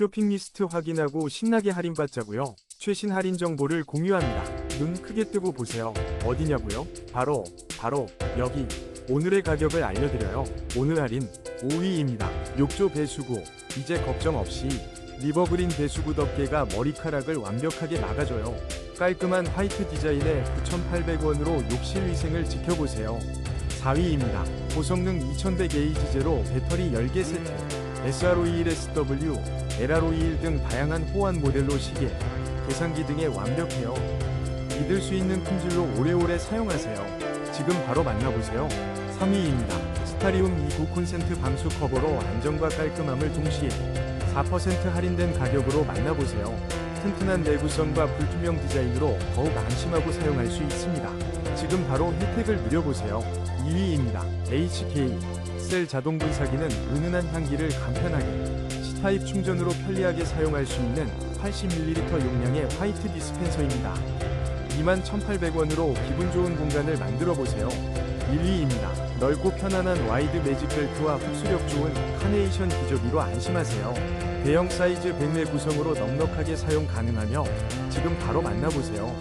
쇼핑 리스트 확인하고 신나게 할인받자고요. 최신 할인 정보를 공유합니다. 눈 크게 뜨고 보세요. 어디냐고요? 바로 바로 여기. 오늘의 가격을 알려드려요. 오늘 할인 5위입니다. 욕조 배수구 이제 걱정 없이 리버그린 배수구 덮개가 머리카락을 완벽하게 막아줘요. 깔끔한 화이트 디자인에 9,800원으로 욕실 위생을 지켜보세요. 4위입니다. 고성능 2100A 제로 배터리 10개 세트 SRO21SW, LRO21 등 다양한 호환 모델로 시계, 계산기 등에 완벽해요. 믿을 수 있는 품질로 오래오래 사용하세요. 지금 바로 만나보세요. 3위입니다. 스타리움 29 콘센트 방수 커버로 안정과 깔끔함을 동시에 4% 할인된 가격으로 만나보세요. 튼튼한 내구성과 불투명 디자인으로 더욱 안심하고 사용할 수 있습니다. 지금 바로 혜택을 누려보세요. 2위입니다. HK 셀 자동 분사기는 은은한 향기를 간편하게 C타입 충전으로 편리하게 사용할 수 있는 80ml 용량의 화이트 디스펜서입니다. 21,800원으로 기분 좋은 공간을 만들어 보세요. 1위입니다. 넓고 편안한 와이드 매직 벨트와 흡수력 좋은 카네이션 기저귀로 안심하세요. 대형 사이즈 백매 구성으로 넉넉하게 사용 가능하며 지금 바로 만나보세요.